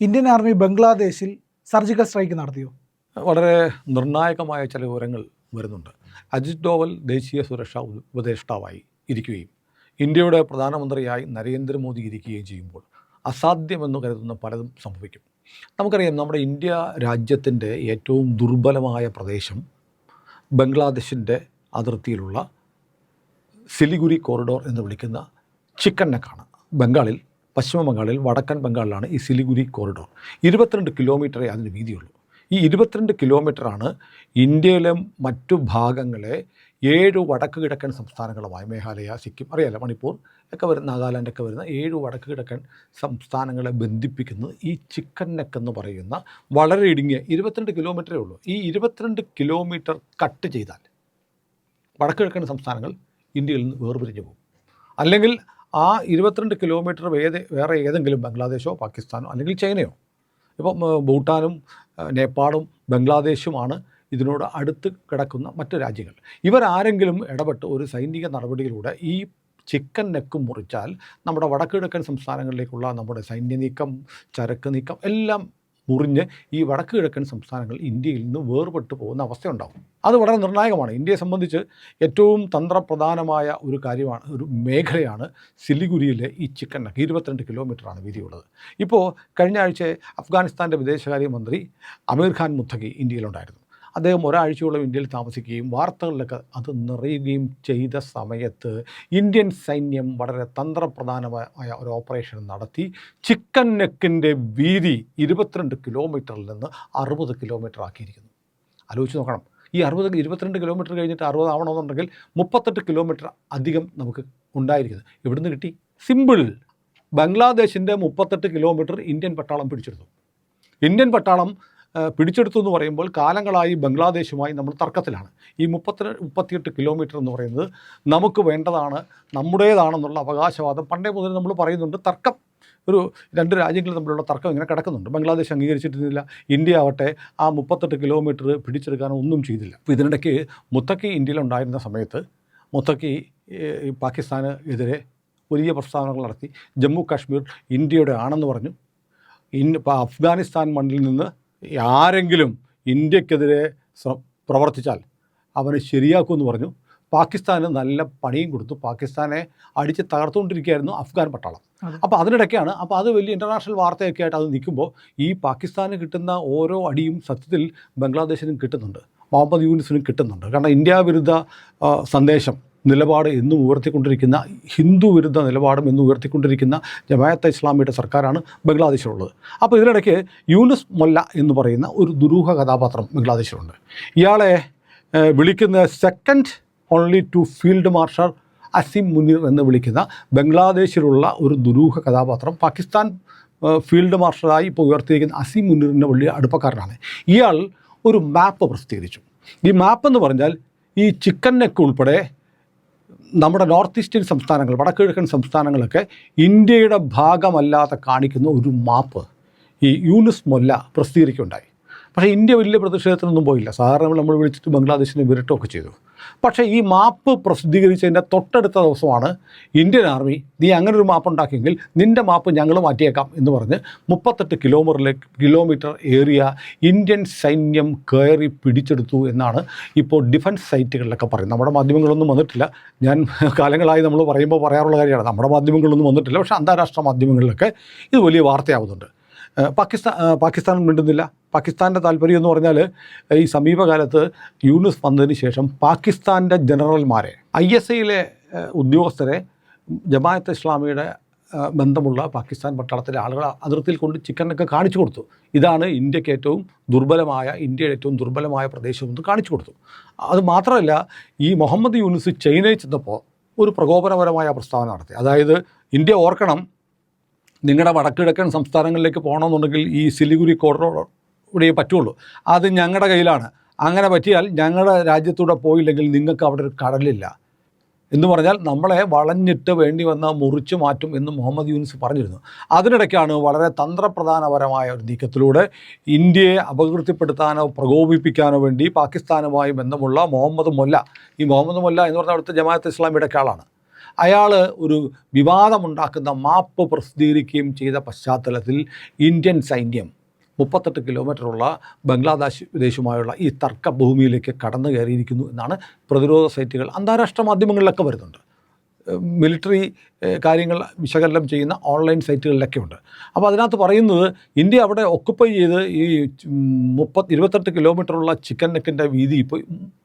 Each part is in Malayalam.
ഇന്ത്യൻ ആർമി ബംഗ്ലാദേശിൽ സർജിക്കൽ സ്ട്രൈക്ക് നടത്തിയോ? വളരെ നിർണായകമായ ചില വിവരങ്ങൾ വരുന്നുണ്ട്. അജിത് ഡോവൽ ദേശീയ സുരക്ഷാ ഉപദേഷ്ടാവായി ഇരിക്കുകയും ഇന്ത്യയുടെ പ്രധാനമന്ത്രിയായി നരേന്ദ്രമോദി ഇരിക്കുകയും ചെയ്യുമ്പോൾ അസാധ്യമെന്ന് കരുതുന്ന പലതും സംഭവിക്കും. നമുക്കറിയാം നമ്മുടെ ഇന്ത്യ രാജ്യത്തിന്റെ ഏറ്റവും ദുർബലമായ പ്രദേശം ബംഗ്ലാദേശിന്റെ അതിർത്തിയിലുള്ള സിലിഗുരി കോറിഡോർ എന്ന് വിളിക്കുന്ന ചിക്കൻ നെക്കാണ് ബംഗാളിൽ പശ്ചിമ ബംഗാളിൽ വടക്കൻ ബംഗാളിലാണ് ഈ സിലിഗുരി കോറിഡോർ ഇരുപത്തിരണ്ട് കിലോമീറ്ററേ അതിന് വീതിയുള്ളൂ. ഈ ഇരുപത്തിരണ്ട് കിലോമീറ്ററാണ് ഇന്ത്യയിലെ മറ്റു ഭാഗങ്ങളെ ഏഴ് വടക്ക് കിഴക്കൻ സംസ്ഥാനങ്ങളുമായി മേഘാലയ സിക്കിം അറിയാലോ മണിപ്പൂർ ഒക്കെ വരുന്ന നാഗാലാൻഡൊക്കെ വരുന്ന ഏഴ് വടക്ക് കിഴക്കൻ സംസ്ഥാനങ്ങളെ ബന്ധിപ്പിക്കുന്നത് ഈ ചിക്കൻ നെക്ക് എന്ന് പറയുന്ന വളരെ ഇടുങ്ങിയ ഇരുപത്തിരണ്ട് കിലോമീറ്ററേ ഉള്ളൂ. ഈ ഇരുപത്തിരണ്ട് കിലോമീറ്റർ കട്ട് ചെയ്താൽ വടക്ക് കിഴക്കൻ സംസ്ഥാനങ്ങൾ ഇന്ത്യയിൽ നിന്ന് വേർപിരിഞ്ഞു പോകും. അല്ലെങ്കിൽ ആ ഇരുപത്തിരണ്ട് കിലോമീറ്റർ വേദ വേറെ ഏതെങ്കിലും ബംഗ്ലാദേശോ പാകിസ്ഥാനോ അല്ലെങ്കിൽ ചൈനയോ? ഇപ്പം ഭൂട്ടാനും നേപ്പാളും ബംഗ്ലാദേശുമാണ് ഇതിനോട് അടുത്ത് കിടക്കുന്ന മറ്റ് രാജ്യങ്ങൾ. ഇവരാരെങ്കിലും ഇടപെട്ട് ഒരു സൈനിക നടപടിയിലൂടെ ഈ ചിക്കൻ നെക്ക് മുറിച്ചാൽ നമ്മുടെ വടക്കു കിഴക്കൻ സംസ്ഥാനങ്ങളിലേക്കുള്ള നമ്മുടെ സൈന്യ നീക്കം ചരക്ക് നീക്കം എല്ലാം മുറിഞ്ഞ് ഈ വടക്ക് കിഴക്കൻ സംസ്ഥാനങ്ങൾ ഇന്ത്യയിൽ നിന്ന് വേർപെട്ട് പോകുന്ന അവസ്ഥയുണ്ടാകും അത് വളരെ നിർണായകമാണ്. ഇന്ത്യയെ സംബന്ധിച്ച് ഏറ്റവും തന്ത്രപ്രധാനമായ ഒരു കാര്യമാണ് ഒരു മേഖലയാണ് സിലിഗുരിയിലെ ഈ ചിക്കൻ നെക്ക് ഇരുപത്തിരണ്ട് കിലോമീറ്ററാണ് വീതിയുള്ളത്. ഇപ്പോൾ കഴിഞ്ഞ ആഴ്ച അഫ്ഗാനിസ്ഥാന്റെ വിദേശകാര്യമന്ത്രി അമീർ ഖാൻ മുത്തഖി ഇന്ത്യയിലുണ്ടായിരുന്നു. അദ്ദേഹം ഒരാഴ്ചയോളം ഇന്ത്യയിൽ താമസിക്കുകയും വാർത്തകളിലൊക്കെ അത് നിറയുകയും ചെയ്ത സമയത്ത് ഇന്ത്യൻ സൈന്യം വളരെ തന്ത്രപ്രധാനമായ ഒരു ഓപ്പറേഷൻ നടത്തി. ചിക്കൻ നെക്കിന്റെ വീതി ഇരുപത്തിരണ്ട് കിലോമീറ്ററിൽ നിന്ന് അറുപത് കിലോമീറ്റർ ആക്കിയിരിക്കുന്നു. ആലോചിച്ച് നോക്കണം. ഈ അറുപത് ഇരുപത്തിരണ്ട് കിലോമീറ്റർ കഴിഞ്ഞിട്ട് അറുപത് ആവണമെന്നുണ്ടെങ്കിൽ മുപ്പത്തെട്ട് കിലോമീറ്റർ അധികം നമുക്ക് ഉണ്ടായിരിക്കുന്നത് ഇവിടുന്ന് കിട്ടി? സിമ്പിൾ ബംഗ്ലാദേശിന്റെ മുപ്പത്തെട്ട് കിലോമീറ്റർ ഇന്ത്യൻ പട്ടാളം പിടിച്ചെടുത്തു. ഇന്ത്യൻ പട്ടാളം പിടിച്ചെടുത്തു എന്ന് പറയുമ്പോൾ കാലങ്ങളായി ബംഗ്ലാദേശുമായി നമ്മൾ തർക്കത്തിലാണ്. ഈ മുപ്പത്തി മുപ്പത്തിയെട്ട് കിലോമീറ്റർ എന്ന് പറയുന്നത് നമുക്ക് വേണ്ടതാണ് നമ്മുടേതാണെന്നുള്ള അവകാശവാദം. പണ്ടേ മുതൽ നമ്മൾ പറയുന്നുണ്ട് തർക്കം. ഒരു രണ്ട് രാജ്യങ്ങൾ തമ്മിലുള്ള തർക്കം ഇങ്ങനെ കിടക്കുന്നുണ്ട്. ബംഗ്ലാദേശ് അംഗീകരിച്ചിട്ടില്ല ഇന്ത്യ ആവട്ടെ ആ മുപ്പത്തെട്ട് കിലോമീറ്റർ പിടിച്ചെടുക്കാൻ ഒന്നും ചെയ്തില്ല. അപ്പോൾ ഇതിനിടയ്ക്ക് മുത്തക്കി ഇന്ത്യയിലുണ്ടായിരുന്ന സമയത്ത് മുത്തക്കി പാകിസ്ഥാന് എതിരെ വലിയ പ്രസ്താവനകൾ നടത്തി. ജമ്മു കാശ്മീർ ഇന്ത്യയുടെ ആണെന്ന് പറഞ്ഞു. ഇൻ അഫ്ഗാനിസ്ഥാൻ മണ്ണിൽ നിന്ന് ആരെങ്കിലും ഇന്ത്യക്കെതിരെ പ്രവർത്തിച്ചാൽ അവനെ ശരിയാക്കുമെന്ന് പറഞ്ഞു. പാകിസ്ഥാന് നല്ല പണിയും കൊടുത്തു. പാകിസ്ഥാനെ അടിച്ച് തകർത്തുകൊണ്ടിരിക്കുകയായിരുന്നു അഫ്ഗാൻ പട്ടാളം. അപ്പോൾ അതിനിടയ്ക്കാണ് അപ്പോൾ അത് വലിയ ഇന്റർനാഷണൽ വാർത്തയൊക്കെ ആയിട്ട് അത് നിൽക്കുമ്പോൾ ഈ പാകിസ്ഥാന് കിട്ടുന്ന ഓരോ അടിയും സത്യത്തിൽ ബംഗ്ലാദേശിനും കിട്ടുന്നുണ്ട്. മുഹമ്മദ് യൂനിസിനും കിട്ടുന്നുണ്ട്. കാരണം ഇന്ത്യ വിരുദ്ധ സന്ദേശം നിലപാട് എന്നും ഉയർത്തിക്കൊണ്ടിരിക്കുന്ന ഹിന്ദു വിരുദ്ധ നിലപാടും എന്നും ഉയർത്തിക്കൊണ്ടിരിക്കുന്ന ജമായത്ത് ഇസ്ലാമിയുടെ സർക്കാരാണ് ബംഗ്ലാദേശിലുള്ളത്. അപ്പോൾ ഇതിനിടയ്ക്ക് യൂനുസ് മൊല്ല എന്ന് പറയുന്ന ഒരു ദുരൂഹ കഥാപാത്രം ബംഗ്ലാദേശിലുണ്ട്. ഇയാളെ വിളിക്കുന്ന second only to field marshal Asim Munir എന്ന് വിളിക്കുന്ന ബംഗ്ലാദേശിലുള്ള ഒരു ദുരൂഹ കഥാപാത്രം പാകിസ്ഥാൻ ഫീൽഡ് മാർഷലായി ഇപ്പോൾ ഉയർത്തിയിരിക്കുന്ന അസിം മുനീറിന്റെ വലിയ അടുപ്പക്കാരനാണ്. ഇയാൾ ഒരു മാപ്പ് പ്രസിദ്ധീകരിച്ചു. ഈ മാപ്പ് എന്ന് പറഞ്ഞാൽ ഈ ചിക്കൻ നെക്ക് ഉൾപ്പെടെ നമ്മുടെ നോർത്ത് ഈസ്റ്റേൺ സംസ്ഥാനങ്ങൾ വടക്കിഴക്കൻ സംസ്ഥാനങ്ങളൊക്കെ ഇന്ത്യയുടെ ഭാഗമല്ലാതെ കാണിക്കുന്ന ഒരു മാപ്പ് ഈ യൂനിസ് മൊല്ല പ്രസിദ്ധീകരിക്കുകയുണ്ടായി. പക്ഷേ ഇന്ത്യ വലിയ പ്രതിഷേധത്തിനൊന്നും പോയില്ല. സാധാരണ നമ്മൾ വിളിച്ചിട്ട് ബംഗ്ലാദേശിനെ വിരട്ടുകയൊക്കെ ചെയ്തു. പക്ഷേ ഈ മാപ്പ് പ്രസിദ്ധീകരിച്ചതിന്റെ തൊട്ടടുത്ത ദിവസമാണ് ഇന്ത്യൻ ആർമി നീ അങ്ങനെ ഒരു മാപ്പ് ഉണ്ടാക്കിയെങ്കിൽ നിന്റെ മാപ്പ് ഞങ്ങൾ മാറ്റിയേക്കാം എന്ന് പറഞ്ഞ് മുപ്പത്തെട്ട് കിലോമീറ്ററിലേക്ക് കിലോമീറ്റർ ഏരിയ ഇന്ത്യൻ സൈന്യം കയറി പിടിച്ചെടുത്തു എന്നാണ് ഇപ്പോൾ ഡിഫൻസ് സൈറ്റുകളിലൊക്കെ പറയുന്നത്. നമ്മുടെ മാധ്യമങ്ങളൊന്നും വന്നിട്ടില്ല. ഞാൻ കാലങ്ങളായി നമ്മൾ പറയുമ്പോൾ പറയാറുള്ള കാര്യമാണ്. നമ്മുടെ മാധ്യമങ്ങളൊന്നും വന്നിട്ടില്ല. പക്ഷേ അന്താരാഷ്ട്ര മാധ്യമങ്ങളിലൊക്കെ ഇത് വലിയ വാർത്തയാവുന്നുണ്ട്. പാകിസ്ഥാൻ പാകിസ്ഥാൻ മിണ്ടുന്നില്ല. പാകിസ്ഥാന്റെ താല്പര്യം എന്ന് പറഞ്ഞാൽ ഈ സമീപകാലത്ത് യൂണിസ് വന്നതിന് ശേഷം പാകിസ്ഥാന്റെ ജനറൽമാരെ ഐ എസ് ഐയിലെ ഉദ്യോഗസ്ഥരെ ജമാഅത്ത് ഇസ്ലാമിയുടെ ബന്ധമുള്ള പാകിസ്ഥാൻ പട്ടാളത്തിലെ ആളുകൾ അതിർത്തിയിൽ കൊണ്ട് ചിക്കനൊക്കെ കാണിച്ചു കൊടുത്തു. ഇതാണ് ഇന്ത്യയ്ക്ക് ഏറ്റവും ദുർബലമായ ഇന്ത്യയുടെ ഏറ്റവും ദുർബലമായ പ്രദേശമെന്ന് കാണിച്ചു കൊടുത്തു. അത് മാത്രമല്ല ഈ മുഹമ്മദ് യൂനുസ് ചൈനയിൽ ചെന്നപ്പോൾ ഒരു പ്രകോപനപരമായ പ്രസ്താവന നടത്തി. അതായത് ഇന്ത്യ ഓർക്കണം നിങ്ങളുടെ വടക്കിഴക്കൻ സംസ്ഥാനങ്ങളിലേക്ക് പോകണമെന്നുണ്ടെങ്കിൽ ഈ സിലിഗുരി കോറിഡോറോടെ പറ്റുള്ളൂ. അത് ഞങ്ങളുടെ കയ്യിലാണ്. അങ്ങനെ പറ്റിയാൽ ഞങ്ങളുടെ രാജ്യത്തൂടെ പോയില്ലെങ്കിൽ നിങ്ങൾക്ക് അവിടെ ഒരു കടലില്ല. എന്ന് പറഞ്ഞാൽ നമ്മളെ വളഞ്ഞിട്ട് വേണ്ടി വന്ന മുറിച്ചു മാറ്റും എന്ന് മുഹമ്മദ് യൂനിസ് പറഞ്ഞിരുന്നു. അതിനിടയ്ക്കാണ് വളരെ തന്ത്രപ്രധാനപരമായ ഒരു നീക്കത്തിലൂടെ ഇന്ത്യയെ അപകീർത്തിപ്പെടുത്താനോ പ്രകോപിപ്പിക്കാനോ വേണ്ടി പാകിസ്ഥാനുമായി ബന്ധമുള്ള മുഹമ്മദ് മൊല്ല. ഈ മുഹമ്മദ് മൊല്ല എന്ന് പറഞ്ഞാൽ അവിടുത്തെ ജമാഅത്ത് ഇസ്ലാമിയുടെ ആളാണ് അയാൾ ഒരു വിവാദമുണ്ടാക്കുന്ന മാപ്പ് പ്രസിദ്ധീകരിക്കുകയും ചെയ്ത പശ്ചാത്തലത്തിൽ ഇന്ത്യൻ സൈന്യം മുപ്പത്തെട്ട് കിലോമീറ്ററുള്ള ബംഗ്ലാദേശ് വിദേശമായുള്ള ഈ തർക്കഭൂമിയിലേക്ക് കടന്നു കയറിയിരിക്കുന്നു എന്നാണ് പ്രതിരോധ സൈറ്റുകൾ അന്താരാഷ്ട്ര മാധ്യമങ്ങളിലൊക്കെ വരുന്നുണ്ട്. മിലിറ്ററി കാര്യങ്ങൾ വിശകലനം ചെയ്യുന്ന ഓൺലൈൻ സൈറ്റുകളിലൊക്കെ ഉണ്ട് അപ്പോൾ അതിനകത്ത് പറയുന്നത് ഇന്ത്യ അവിടെ ഒക്കുപ്പൈ ചെയ്ത് ഈ മുപ്പത്തി ഇരുപത്തെട്ട് കിലോമീറ്ററുള്ള ചിക്കൻ നെക്കിന്റെ വീതി ഇപ്പോൾ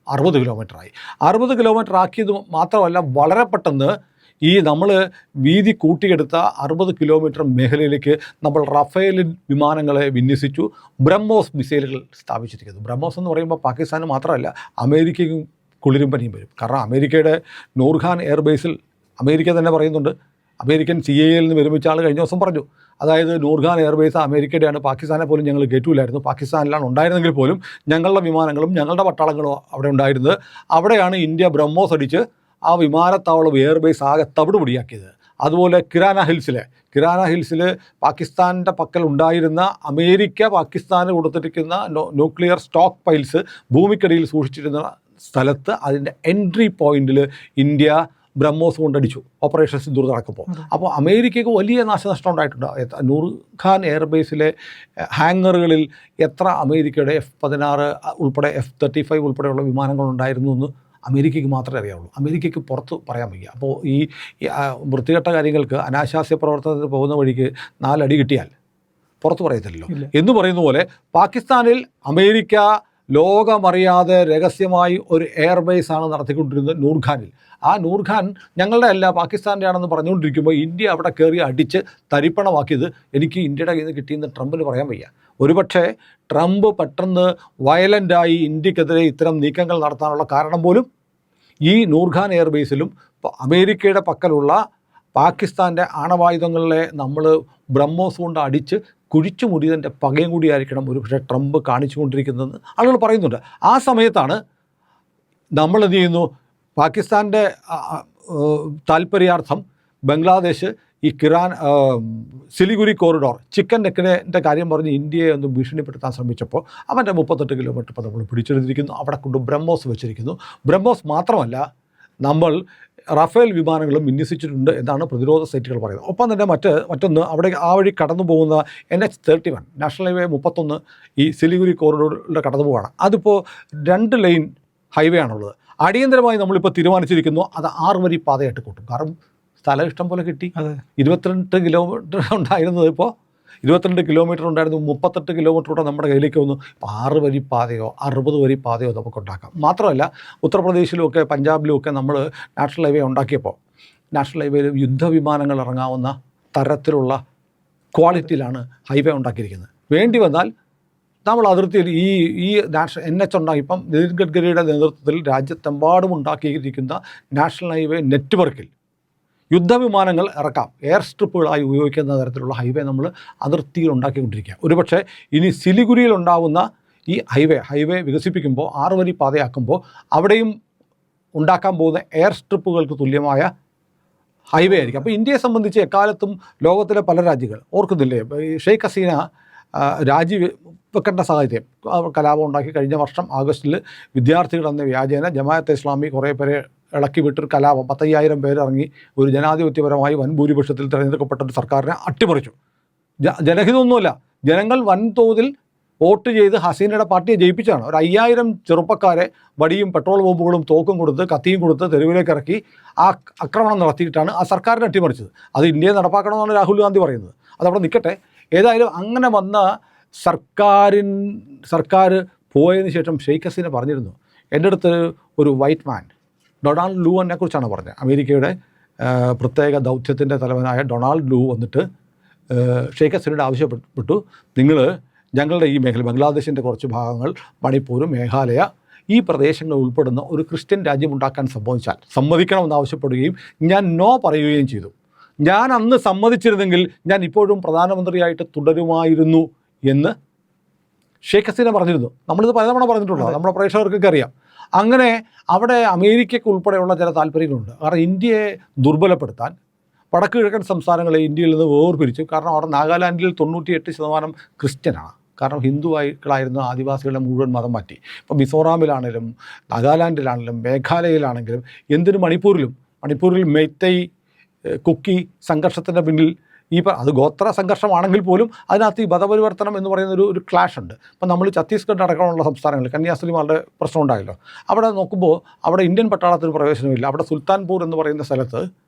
അറുപത് കിലോമീറ്ററായി. അറുപത് കിലോമീറ്റർ ആക്കിയത് മാത്രമല്ല വളരെ പെട്ടെന്ന് ഈ നമ്മൾ വീതി കൂട്ടിയെടുത്ത അറുപത് കിലോമീറ്റർ മേഖലയിലേക്ക് നമ്മൾ റഫേൽ വിമാനങ്ങളെ വിന്യസിച്ചു ബ്രഹ്മോസ് മിസൈലുകൾ സ്ഥാപിച്ചിരിക്കുന്നു. ബ്രഹ്മോസ് എന്ന് പറയുമ്പോൾ പാകിസ്ഥാന് മാത്രമല്ല അമേരിക്കയും കുളിരും പനിയും വരും. കാരണം അമേരിക്കയുടെ നൂർഖാൻ എയർബേസിൽ അമേരിക്ക തന്നെ പറയുന്നുണ്ട്. അമേരിക്കൻ സി എയിൽ നിന്ന് വിരമിച്ച ആൾ കഴിഞ്ഞ ദിവസം പറഞ്ഞു. അതായത് നൂർഖാൻ എയർബേസ് അമേരിക്കയുടെയാണ്. പാകിസ്ഥാനെ പോലും ഞങ്ങൾ കയറ്റൂലായിരുന്നു പാകിസ്ഥാനിലാണ് ഉണ്ടായിരുന്നെങ്കിൽ പോലും ഞങ്ങളുടെ വിമാനങ്ങളും ഞങ്ങളുടെ പട്ടാളങ്ങളും അവിടെ ഉണ്ടായിരുന്നത്. അവിടെയാണ് ഇന്ത്യ ബ്രഹ്മോസ് അടിച്ച് ആ വിമാനത്താവളം എയർബേസ് ആകെ തവിടുപൊടിയാക്കിയത് അതുപോലെ കിരാന ഹിൽസിലെ കിരാന ഹിൽസിൽ പാകിസ്ഥാന്റെ പക്കൽ ഉണ്ടായിരുന്ന അമേരിക്ക പാകിസ്ഥാന് കൊടുത്തിരിക്കുന്ന ന്യൂക്ലിയർ സ്റ്റോക്ക് പൈൽസ് ഭൂമിക്കടിയിൽ സൂക്ഷിച്ചിരുന്ന സ്ഥലത്ത് അതിന്റെ എൻട്രി പോയിന്റിൽ ഇന്ത്യ ബ്രഹ്മോസ് കൊണ്ടടിച്ചു ഓപ്പറേഷൻ സിന്ദൂർ നടക്കുമ്പോൾ അപ്പോൾ അമേരിക്കയ്ക്ക് വലിയ നാശനഷ്ടം ഉണ്ടായിട്ടുണ്ട് നൂർഖാൻ നൂർ ഖാൻ എയർബേസിലെ ഹാങ്ങറുകളിൽ എത്ര അമേരിക്കയുടെ എഫ് പതിനാറ് ഉൾപ്പെടെ എഫ് തേർട്ടി ഫൈവ് ഉൾപ്പെടെയുള്ള വിമാനങ്ങളുണ്ടായിരുന്നു എന്ന് അമേരിക്കയ്ക്ക് മാത്രമേ അറിയാവുള്ളൂ. അമേരിക്കയ്ക്ക് പുറത്ത് പറയാൻ വയ്യ. അപ്പോൾ ഈ ഈ, വൃത്തികെട്ട കാര്യങ്ങൾക്ക് അനാശാസ്യ പ്രവർത്തനത്തിന് പോകുന്ന വഴിക്ക് നാലടി കിട്ടിയാൽ പുറത്ത് പറയത്തില്ലല്ലോ. എന്ന് പറയുന്ന പോലെ പാകിസ്ഥാനിൽ അമേരിക്ക ലോകമറിയാതെ രഹസ്യമായി ഒരു എയർബേസ് ആണ് നടത്തിക്കൊണ്ടിരുന്നത് നൂർഖാനിൽ. ആ നൂർഖാൻ ഞങ്ങളുടെ അല്ല പാകിസ്ഥാന്റെ ആണെന്ന് പറഞ്ഞുകൊണ്ടിരിക്കുമ്പോൾ ഇന്ത്യ അവിടെ കയറി അടിച്ച് തരിപ്പണമാക്കിയത് എനിക്ക് ഇന്ത്യയുടെ കയ്യിൽ നിന്ന് കിട്ടിയെന്ന് ട്രംപിന് പറയാൻ വയ്യ. ഒരുപക്ഷെ ട്രംപ് പെട്ടെന്ന് വയലന്റായി ഇന്ത്യക്കെതിരെ ഇത്തരം നീക്കങ്ങൾ നടത്താനുള്ള കാരണം പോലും ഈ നൂർഖാൻ എയർബേസിലും അമേരിക്കയുടെ പക്കലുള്ള പാകിസ്ഥാന്റെ ആണവായുധങ്ങളെ നമ്മൾ ബ്രഹ്മോസ് കൊണ്ട് അടിച്ച് കുഴിച്ചു മുടിയതിന്റെ പകയും കൂടിയായിരിക്കണം ഒരുപക്ഷെ ട്രംപ് ട്രംപ് കാണിച്ചുകൊണ്ടിരിക്കുന്നതെന്ന് ആളുകൾ പറയുന്നുണ്ട്. ആ സമയത്താണ് നമ്മൾ എന്ത് ചെയ്യുന്നു? പാകിസ്ഥാന്റെ താല്പര്യാർത്ഥം ബംഗ്ലാദേശ് ഈ കിറാൻ സിലിഗുരി കോറിഡോർ ചിക്കൻ നെക്കിന്റെ കാര്യം പറഞ്ഞ് ഇന്ത്യയെ ഒന്ന് ഭീഷണിപ്പെടുത്താൻ ശ്രമിച്ചപ്പോൾ അവന്റെ മുപ്പത്തെട്ട് കിലോമീറ്റർ ഇപ്പോൾ നമ്മൾ പിടിച്ചെടുത്തിരിക്കുന്നു. അവിടെ കൊണ്ട് ബ്രഹ്മോസ് വെച്ചിരിക്കുന്നു. ബ്രഹ്മോസ് മാത്രമല്ല നമ്മൾ റഫേൽ വിമാനങ്ങളും വിന്യസിച്ചിട്ടുണ്ട് എന്നാണ് പ്രതിരോധ സൈറ്റുകൾ പറയുന്നത്. ഒപ്പം തന്നെ മറ്റ് മറ്റൊന്ന് അവിടെ ആ വഴി കടന്നു പോകുന്ന N H thirty one national highway മുപ്പത്തൊന്ന് ഈ സിലിഗുരി കോറിഡോറിലൂടെ കടന്നു പോവുകയാണ്. അതിപ്പോൾ രണ്ട് ലൈൻ ഹൈവേ ആണുള്ളത്. അടിയന്തരമായി നമ്മളിപ്പോൾ തീരുമാനിച്ചിരിക്കുന്നു അത് ആറ് വരി പാതയായിട്ട് കൂട്ടും. കാരണം സ്ഥലം ഇഷ്ടം പോലെ കിട്ടി. ഇരുപത്തിരണ്ട് കിലോമീറ്റർ ഉണ്ടായിരുന്നത് ഇപ്പോൾ ഇരുപത്തിരണ്ട് കിലോമീറ്റർ ഉണ്ടായിരുന്നു മുപ്പത്തെട്ട് കിലോമീറ്ററൂടെ നമ്മുടെ കയ്യിലേക്ക് വന്നു. ഇപ്പോൾ ആറ് വരി പാതയോ അറുപത് വരി പാതയോ നമുക്ക് ഉണ്ടാക്കാം മാത്രമല്ല ഉത്തർപ്രദേശിലുമൊക്കെ പഞ്ചാബിലുമൊക്കെ നമ്മൾ നാഷണൽ ഹൈവേ ഉണ്ടാക്കിയപ്പോൾ നാഷണൽ ഹൈവേയിൽ യുദ്ധവിമാനങ്ങൾ ഇറങ്ങാവുന്ന തരത്തിലുള്ള ക്വാളിറ്റിയിലാണ് ഹൈവേ ഉണ്ടാക്കിയിരിക്കുന്നത്. വേണ്ടി വന്നാൽ നമ്മൾ അതിർത്തിയിൽ ഈ ഈ നാഷണൽ എൻ എച്ച് ഉണ്ടാക്കി ഇപ്പം നിതിൻ ഗഡ്കരിയുടെ നേതൃത്വത്തിൽ രാജ്യത്തെമ്പാടും ഉണ്ടാക്കിയിരിക്കുന്ന നാഷണൽ ഹൈവേ നെറ്റ്വർക്കിൽ യുദ്ധവിമാനങ്ങൾ ഇറക്കാം. എയർ സ്ട്രിപ്പുകളായി ഉപയോഗിക്കുന്ന തരത്തിലുള്ള ഹൈവേ നമ്മൾ അതിർത്തിയിൽ ഉണ്ടാക്കിക്കൊണ്ടിരിക്കുക ഒരുപക്ഷെ ഇനി സിലിഗുരിയിൽ ഉണ്ടാവുന്ന ഈ ഹൈവേ ഹൈവേ വികസിപ്പിക്കുമ്പോൾ ആറ് വരി പാതയാക്കുമ്പോൾ അവിടെയും ഉണ്ടാക്കാൻ പോകുന്ന എയർ സ്ട്രിപ്പുകൾക്ക് തുല്യമായ ഹൈവേ ആയിരിക്കും. അപ്പോൾ ഇന്ത്യയെ സംബന്ധിച്ച് എക്കാലത്തും ലോകത്തിലെ പല രാജ്യങ്ങൾ ഓർക്കുന്നില്ലേ? ഷെയ്ഖ് ഹസീന രാജി വെക്കേണ്ട സാഹചര്യം. കലാപം ഉണ്ടാക്കി കഴിഞ്ഞ വർഷം ആഗസ്റ്റിൽ വിദ്യാർത്ഥികൾ എന്ന വ്യാജേന ജമാഅത്തെ ഇസ്ലാമി കുറേ പേരെ ഇളക്കി വിട്ടൊരു കലാപം. പത്തയ്യായിരം പേരിറങ്ങി ഒരു ജനാധിപത്യപരമായി വൻ ഭൂരിപക്ഷത്തിൽ തിരഞ്ഞെടുക്കപ്പെട്ട ഒരു സർക്കാരിനെ അട്ടിമറിച്ചു. ജനഹിതമൊന്നുമല്ല. ജനങ്ങൾ വൻതോതിൽ വോട്ട് ചെയ്ത് ഹസീനയുടെ പാർട്ടിയെ ജയിപ്പിച്ചാണ് ഒരു അയ്യായിരം ചെറുപ്പക്കാരെ വടിയും പെട്രോൾ ബോംബുകളും തോക്കും കൊടുത്ത് കത്തിയും കൊടുത്ത് തെരുവിലേക്ക് ഇറക്കി ആ ആക്രമണം നടത്തിയിട്ടാണ് ആ സർക്കാരിനെ അട്ടിമറിച്ചത്. അത് ഇന്ത്യയെ നടപ്പാക്കണമെന്നാണ് രാഹുൽ ഗാന്ധി പറയുന്നത്. അതവിടെ നിൽക്കട്ടെ. ഏതായാലും അങ്ങനെ വന്ന സർക്കാരിൻ സർക്കാർ പോയതിന് ശേഷം ഷെയ്ഖ് ഹസീന പറഞ്ഞിരുന്നു എന്റെ അടുത്ത് ഒരു വൈറ്റ് മാൻ ഡൊണാൾഡ് ലൂവിനെ കുറിച്ചാണ് പറഞ്ഞത്. അമേരിക്കയുടെ പ്രത്യേക ദൗത്യത്തിന്റെ തലവനായ ഡൊണാൾഡ് ലൂ വന്നിട്ട് ഷെയ്ഖ് ഹസീനയുടെ ആവശ്യപ്പെട്ടു നിങ്ങൾ ഞങ്ങളുടെ ഈ മേഖല ബംഗ്ലാദേശിന്റെ കുറച്ച് ഭാഗങ്ങൾ മണിപ്പൂർ മേഘാലയ ഈ പ്രദേശങ്ങൾ ഉൾപ്പെടുന്ന ഒരു ക്രിസ്ത്യൻ രാജ്യം ഉണ്ടാക്കാൻ സംഭവിച്ചാൽ സമ്മതിക്കണമെന്ന് ആവശ്യപ്പെടുകയും ഞാൻ നോ പറയുകയും ചെയ്തു. ഞാൻ അന്ന് സമ്മതിച്ചിരുന്നെങ്കിൽ ഞാൻ ഇപ്പോഴും പ്രധാനമന്ത്രിയായിട്ട് തുടരുമായിരുന്നു. എന്ന് ഷെയ്ഖ് ഹസീന പറഞ്ഞിരുന്നു. നമ്മളിത് പലതവണ പറഞ്ഞിട്ടുള്ളൂ നമ്മുടെ പ്രേക്ഷകർക്കൊക്കെ അറിയാം. അങ്ങനെ അവിടെ അമേരിക്കയ്ക്ക് ഉൾപ്പെടെയുള്ള ചില താല്പര്യങ്ങളുണ്ട്. കാരണം ഇന്ത്യയെ ദുർബലപ്പെടുത്താൻ വടക്ക് കിഴക്കൻ സംസ്ഥാനങ്ങളെ ഇന്ത്യയിൽ നിന്ന് വേർപിരിച്ചു. കാരണം അവിടെ നാഗാലാൻഡിൽ തൊണ്ണൂറ്റിയെട്ട് ശതമാനം ക്രിസ്ത്യനാണ്. കാരണം ഹിന്ദുവായികളായിരുന്ന ആദിവാസികളുടെ മുഴുവൻ മതം മാറ്റി. ഇപ്പോൾ മിസോറാമിലാണെങ്കിലും നാഗാലാൻഡിലാണെങ്കിലും മേഘാലയയിലാണെങ്കിലും എന്തിനും മണിപ്പൂരിലും? മണിപ്പൂരിൽ മെയ്ത്തൈ കുക്കി സംഘർഷത്തിന്റെ പിന്നിൽ ഈ അത് ഗോത്ര സംഘർഷമാണെങ്കിൽ പോലും അതിനകത്ത് ഈ മതപരിവർത്തനം എന്ന് പറയുന്ന ഒരു ഒരു ക്ലാഷ് ഉണ്ട്. അപ്പം നമ്മൾ ഛത്തീസ്ഗഡ് അടക്കമുള്ള സംസ്ഥാനങ്ങളിൽ കന്യാസ്ത്രീമാരുടെ പ്രശ്നം ഉണ്ടായല്ലോ. അവിടെ നോക്കുമ്പോൾ അവിടെ ഇന്ത്യൻ പട്ടാളത്തിന് പ്രവേശനമില്ല. അവിടെ സുൽത്താൻപൂർ എന്ന് പറയുന്ന സ്ഥലത്ത്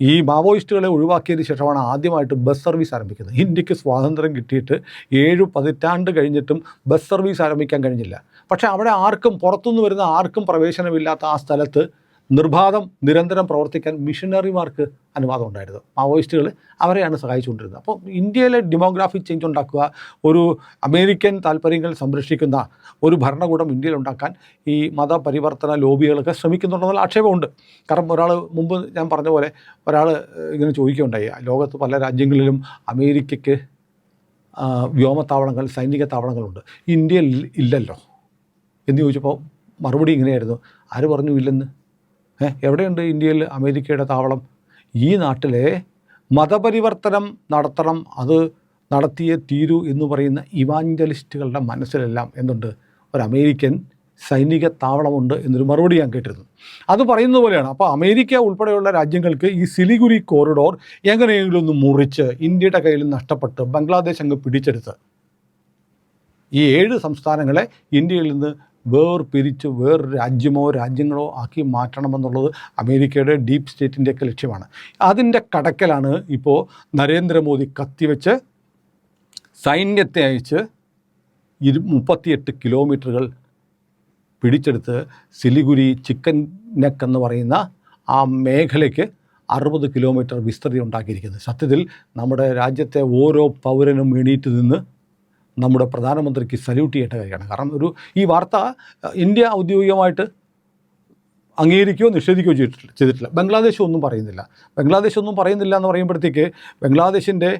ഈ മാവോയിസ്റ്റുകളെ ഒഴിവാക്കിയതിന് ശേഷമാണ് ആദ്യമായിട്ട് ബസ് സർവീസ് ആരംഭിക്കുന്നത്. ഇന്ത്യയ്ക്ക് സ്വാതന്ത്ര്യം കിട്ടിയിട്ട് ഏഴ് പതിറ്റാണ്ട് കഴിഞ്ഞിട്ടും ബസ് സർവീസ് ആരംഭിക്കാൻ കഴിഞ്ഞില്ല. പക്ഷേ അവിടെ ആർക്കും പുറത്തുനിന്ന് വരുന്ന ആർക്കും പ്രവേശനമില്ലാത്ത ആ സ്ഥലത്ത് നിർബാധം നിരന്തരം പ്രവർത്തിക്കാൻ മിഷനറിമാർക്ക് അനുവാദം ഉണ്ടായിരുന്നു. മാവോയിസ്റ്റുകൾ അവരെയാണ് സഹായിച്ചുകൊണ്ടിരുന്നത്. അപ്പോൾ ഇന്ത്യയിലെ ഡെമോഗ്രാഫിക് ചേഞ്ച് ഉണ്ടാക്കുക ഒരു അമേരിക്കൻ താല്പര്യങ്ങൾ സംരക്ഷിക്കുന്ന ഒരു ഭരണകൂടം ഇന്ത്യയിൽ ഉണ്ടാക്കാൻ ഈ മതപരിവർത്തന ലോബികളൊക്കെ ശ്രമിക്കുന്നുണ്ടെന്നുള്ള ആക്ഷേപമുണ്ട്. കാരണം ഒരാൾ മുമ്പ് ഞാൻ പറഞ്ഞ പോലെ ഒരാൾ ഇങ്ങനെ ചോദിക്കുകയുണ്ടായി. ലോകത്ത് പല രാജ്യങ്ങളിലും അമേരിക്കയ്ക്ക് വ്യോമത്താവളങ്ങൾ സൈനിക താവളങ്ങളുണ്ട്. ഇന്ത്യയിൽ ഇല്ലല്ലോ? എന്ന് ചോദിച്ചപ്പോൾ മറുപടി ഇങ്ങനെയായിരുന്നു. ആര് പറഞ്ഞു ഇല്ലെന്ന്? എവിടെയുണ്ട് ഇന്ത്യയിൽ അമേരിക്കയുടെ താവളം? ഈ നാട്ടിലെ മതപരിവർത്തനം നടത്തണം അത് നടത്തിയേ തീരൂ എന്ന് പറയുന്ന ഇവാഞ്ചലിസ്റ്റുകളുടെ മനസ്സിലെല്ലാം എന്തുണ്ട്? ഒരു അമേരിക്കൻ സൈനിക താവളമുണ്ട് എന്നൊരു മറുപടി ഞാൻ കേട്ടിരുന്നു. അത് പറയുന്നത് പോലെയാണ്. അപ്പോൾ അമേരിക്ക ഉൾപ്പെടെയുള്ള രാജ്യങ്ങൾക്ക് ഈ സിലിഗുരി കോറിഡോർ എങ്ങനെയെങ്കിലും ഒന്ന് മുറിച്ച് ഇന്ത്യയുടെ കയ്യിൽ നഷ്ടപ്പെട്ട് ബംഗ്ലാദേശ് അങ്ങ് പിടിച്ചെടുത്ത്. ഈ ഏഴ് സംസ്ഥാനങ്ങളെ ഇന്ത്യയിൽ നിന്ന് വേർപിരിച്ച് വേറൊരു രാജ്യമോ രാജ്യങ്ങളോ ആക്കി മാറ്റണമെന്നുള്ളത് അമേരിക്കയുടെ ഡീപ്പ് സ്റ്റേറ്റിന്റെയൊക്കെ ലക്ഷ്യമാണ്. അതിന്റെ കടക്കലാണ് ഇപ്പോൾ നരേന്ദ്രമോദി കത്തിവെച്ച് സൈന്യത്തെ അയച്ച് ഇരു മുപ്പത്തിയെട്ട് കിലോമീറ്ററുകൾ പിടിച്ചെടുത്ത് സിലിഗുരി ചിക്കൻ നെക്ക് എന്ന് പറയുന്ന ആ മേഖലയ്ക്ക് അറുപത് കിലോമീറ്റർ വിസ്തൃതി ഉണ്ടാക്കിയിരിക്കുന്നത് സത്യത്തിൽ നമ്മുടെ രാജ്യത്തെ ഓരോ പൗരനും എണീറ്റ് നിന്ന് നമ്മുടെ പ്രധാനമന്ത്രിക്ക് സല്യൂട്ട് ചെയ്യേണ്ട കാര്യമാണ്. കാരണം ഒരു ഈ വാർത്ത ഇന്ത്യ ഔദ്യോഗികമായിട്ട് അംഗീകരിക്കുകയോ നിഷേധിക്കുകയോ ചെയ്തിട്ടില്ല ചെയ്തിട്ടില്ല. ബംഗ്ലാദേശ് ഒന്നും പറയുന്നില്ല. ബംഗ്ലാദേശ് ഒന്നും പറയുന്നില്ല എന്ന് പറയുമ്പോഴത്തേക്ക് ബംഗ്ലാദേശിന്റെ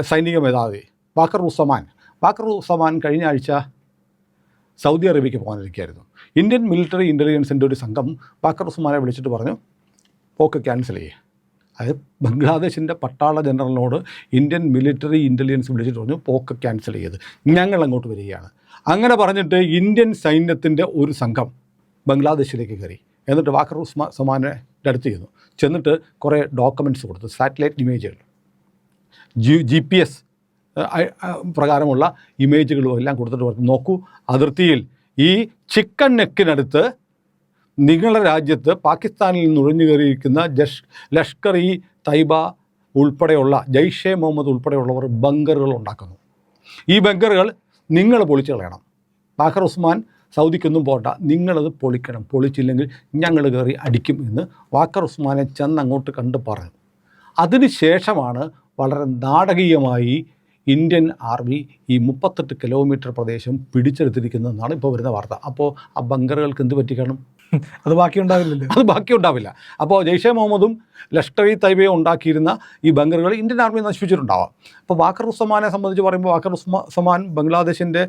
സൈനിക മേധാവി ബാക്കർ ഉസമാൻ ബാക്കർ ഉസമാൻ കഴിഞ്ഞ ആഴ്ച സൗദി അറേബ്യയ്ക്ക് പോകാനിരിക്കുകയായിരുന്നു. ഇന്ത്യൻ മിലിറ്ററി ഇന്റലിജൻസിന്റെ ഒരു സംഘം ബാക്കർ ഉസ്മാനെ വിളിച്ചിട്ട് പറഞ്ഞു പോക്ക് ക്യാൻസൽ ചെയ്യേ. അതായത് ബംഗ്ലാദേശിന്റെ പട്ടാള ജനറലിനോട് ഇന്ത്യൻ മിലിറ്ററി ഇന്റലിജൻസ് വിളിച്ചിട്ട് പറഞ്ഞു പോക്ക് ക്യാൻസൽ ചെയ്ത്. ഞങ്ങൾ അങ്ങോട്ട് വരികയാണ്. അങ്ങനെ പറഞ്ഞിട്ട് ഇന്ത്യൻ സൈന്യത്തിന്റെ ഒരു സംഘം ബംഗ്ലാദേശിലേക്ക് കയറി. എന്നിട്ട് വാക്കർ ഉസ്മാ സമാനെ അടുത്ത് ചെന്നു. ചെന്നിട്ട് കുറേ ഡോക്യുമെന്റ്സ് കൊടുത്തു. സാറ്റലൈറ്റ് ഇമേജുകൾ ജി ജി പി എസ് പ്രകാരമുള്ള ഇമേജുകളും എല്ലാം കൊടുത്തിട്ട് നോക്കൂ അതിർത്തിയിൽ ഈ ചിക്കൻ നെക്കിനടുത്ത് നിങ്ങളുടെ രാജ്യത്ത് പാകിസ്ഥാനിൽ നുഴഞ്ഞു കയറിയിരിക്കുന്ന ജഷ് ലഷ്കർ ഇ തൈബ ഉൾപ്പെടെയുള്ള ജയ്ഷെ മുഹമ്മദ് ഉൾപ്പെടെയുള്ളവർ ബങ്കറുകൾ ഉണ്ടാക്കുന്നു. ഈ ബങ്കറുകൾ നിങ്ങൾ പൊളിച്ചു കളയണം. ബാക്കർ ഉസ്മാൻ സൗദിക്കൊന്നും പോണ്ട. നിങ്ങളത് പൊളിക്കണം. പൊളിച്ചില്ലെങ്കിൽ ഞങ്ങൾ കയറി അടിക്കും എന്ന് വാക്കർ ഉസ്മാനെ ചെന്ന് അങ്ങോട്ട് കണ്ട് പറഞ്ഞു. അതിനുശേഷമാണ് വളരെ നാടകീയമായി ഇന്ത്യൻ ആർമി ഈ മുപ്പത്തെട്ട് കിലോമീറ്റർ പ്രദേശം പിടിച്ചെടുത്തിരിക്കുന്നതെന്നാണ് ഇപ്പോൾ വരുന്ന വാർത്ത. അപ്പോൾ ആ ബങ്കറുകൾക്ക് എന്ത് പറ്റിക്കണം അത് ബാക്കി ഉണ്ടാവില്ലല്ലോ അത് ബാക്കി ഉണ്ടാവില്ല അപ്പോൾ ജയ്ഷെ മുഹമ്മദും ലഷ്കർ ഇ തൈബയും ഉണ്ടാക്കിയിരുന്ന ഈ ബങ്കറുകൾ ഇന്ത്യൻ ആർമി നശിപ്പിച്ചിട്ടുണ്ടാവാം. അപ്പോൾ വാക്കർ ഉസ്മാനെ സംബന്ധിച്ച് പറയുമ്പോൾ വാക്കർ ഉസ്മാ ഉസ്മാൻ ബംഗ്ലാദേശിന്റെ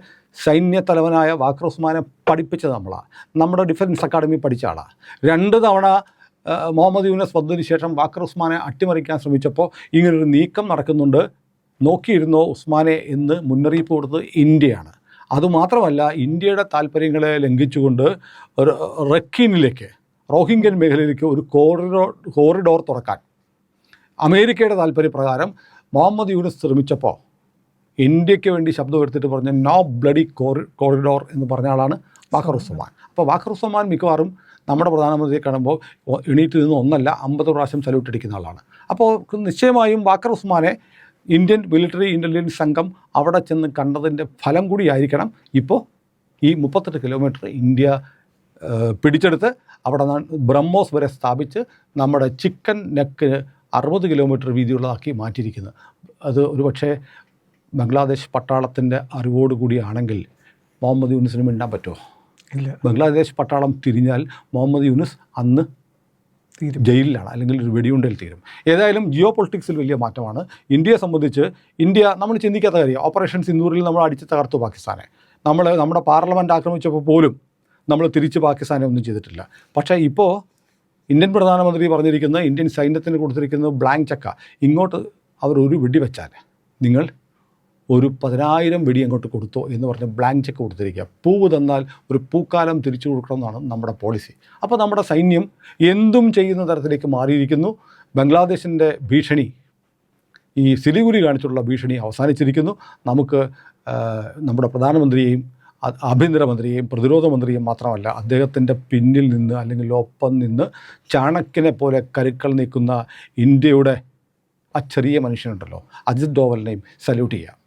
സൈന്യ തലവനായ വാക്കർ ഉസ്മാനെ പഠിപ്പിച്ചത് നമ്മളാണ് നമ്മുടെ ഡിഫൻസ് അക്കാഡമി പഠിച്ച ആളാണ് രണ്ട് തവണ മുഹമ്മദ് യൂനസ് വന്നതിന് ശേഷം വാക്കർ ഉസ്മാനെ അട്ടിമറിക്കാൻ ശ്രമിച്ചപ്പോൾ ഇങ്ങനൊരു നീക്കം നടക്കുന്നുണ്ട്. നോക്കിയിരുന്നോ ഉസ്മാനെ എന്ന് മുന്നറിയിപ്പ് കൊടുത്തത് ഇന്ത്യയാണ്. അതുമാത്രമല്ല ഇന്ത്യയുടെ താല്പര്യങ്ങളെ ലംഘിച്ചുകൊണ്ട് ഒരു റക്കീനിലേക്ക് റോഹിംഗ്യൻ മേഖലയിലേക്ക് ഒരു കോറിഡോർ കോറിഡോർ തുറക്കാൻ അമേരിക്കയുടെ താല്പര്യപ്രകാരം മുഹമ്മദ് യൂനിസ് ശ്രമിച്ചപ്പോൾ ഇന്ത്യയ്ക്ക് വേണ്ടി ശബ്ദം എടുത്തിട്ട് പറഞ്ഞ നോ ബ്ലഡി കോറി കോറിഡോർ എന്ന് പറഞ്ഞ ആളാണ് വാക്കർ ഉസ്മാൻ. അപ്പോൾ വാക്കർ ഉസ്മാൻ മിക്കവാറും നമ്മുടെ പ്രധാനമന്ത്രിയെ കാണുമ്പോൾ എണീറ്റ് നിന്ന് ഒന്നല്ല അമ്പത് പ്രാവശ്യം സല്യൂട്ട് അടിക്കുന്ന ആളാണ്. അപ്പോൾ നിശ്ചയമായും വാക്കർ ഉസ്മാനെ ഇന്ത്യൻ മിലിറ്ററി ഇന്റലിജൻസ് സംഘം അവിടെ ചെന്ന് കണ്ടതിന്റെ ഫലം കൂടിയായിരിക്കണം ഇപ്പോൾ ഈ മുപ്പത്തെട്ട് കിലോമീറ്റർ ഇന്ത്യ പിടിച്ചെടുത്ത് അവിടെ ബ്രഹ്മോസ് വരെ സ്ഥാപിച്ച് നമ്മുടെ ചിക്കൻ നെക്ക് അറുപത് കിലോമീറ്റർ വീതിയുള്ളതാക്കി മാറ്റിയിരിക്കുന്നത് അത് ഒരു പക്ഷേ ബംഗ്ലാദേശ് പട്ടാളത്തിന്റെ അറിവോടുകൂടിയാണെങ്കിൽ മുഹമ്മദ് യൂനിസിന് മിണ്ടാൻ പറ്റുമോ? ഇല്ല. ബംഗ്ലാദേശ് പട്ടാളം തിരിഞ്ഞാൽ മുഹമ്മദ് യൂനിസ് അന്ന് തീരും. ജയിലിലാണ് അല്ലെങ്കിൽ ഒരു വെടിയുണ്ടയിൽ തീരും. ഏതായാലും ജിയോ പൊളിറ്റിക്സിൽ വലിയ മാറ്റമാണ്. ഇന്ത്യയെ സംബന്ധിച്ച് ഇന്ത്യ നമ്മൾ ചിന്തിക്കാത്ത കാര്യം ഓപ്പറേഷൻ സിന്ദൂറിൽ നമ്മൾ അടിച്ച് തകർത്തു പാകിസ്ഥാനെ. നമ്മൾ നമ്മുടെ പാർലമെന്റ് ആക്രമിച്ചപ്പോൾ പോലും നമ്മൾ തിരിച്ച് പാകിസ്ഥാനെ ഒന്നും ചെയ്തിട്ടില്ല. പക്ഷേ ഇപ്പോൾ ഇന്ത്യൻ പ്രധാനമന്ത്രി പറഞ്ഞിരിക്കുന്ന ഇന്ത്യൻ സൈന്യത്തിന് കൊടുത്തിരിക്കുന്ന ബ്ലാങ്ക് ചക്ക ഇങ്ങോട്ട് അവർ ഒരു വെടി വെച്ചാൽ നിങ്ങൾ ഒരു പതിനായിരം വെടി അങ്ങോട്ട് കൊടുത്തോ എന്ന് പറഞ്ഞ് ബ്ലാങ്ക് ചെക്ക് കൊടുത്തിരിക്കുക. പൂവ് തന്നാൽ ഒരു പൂക്കാലം തിരിച്ചു കൊടുക്കണമെന്നാണ് നമ്മുടെ പോളിസി അപ്പോൾ നമ്മുടെ സൈന്യം എന്തും ചെയ്യുന്ന തരത്തിലേക്ക് മാറിയിരിക്കുന്നു. ബംഗ്ലാദേശിന്റെ ഭീഷണി ഈ സിലിഗുരി കാണിച്ചുള്ള ഭീഷണി അവസാനിച്ചിരിക്കുന്നു. നമുക്ക് നമ്മുടെ പ്രധാനമന്ത്രിയെയും ആഭ്യന്തരമന്ത്രിയെയും പ്രതിരോധ മന്ത്രിയെയും മാത്രമല്ല അദ്ദേഹത്തിന്റെ പിന്നിൽ നിന്ന് അല്ലെങ്കിൽ ഒപ്പം നിന്ന് ചാണക്കിനെ പോലെ കരുക്കൾ നീക്കുന്ന ഇന്ത്യയുടെ ആ ചെറിയ മനുഷ്യനുണ്ടല്ലോ അജിത് ഡോവലിനെയും സല്യൂട്ട് ചെയ്യാം.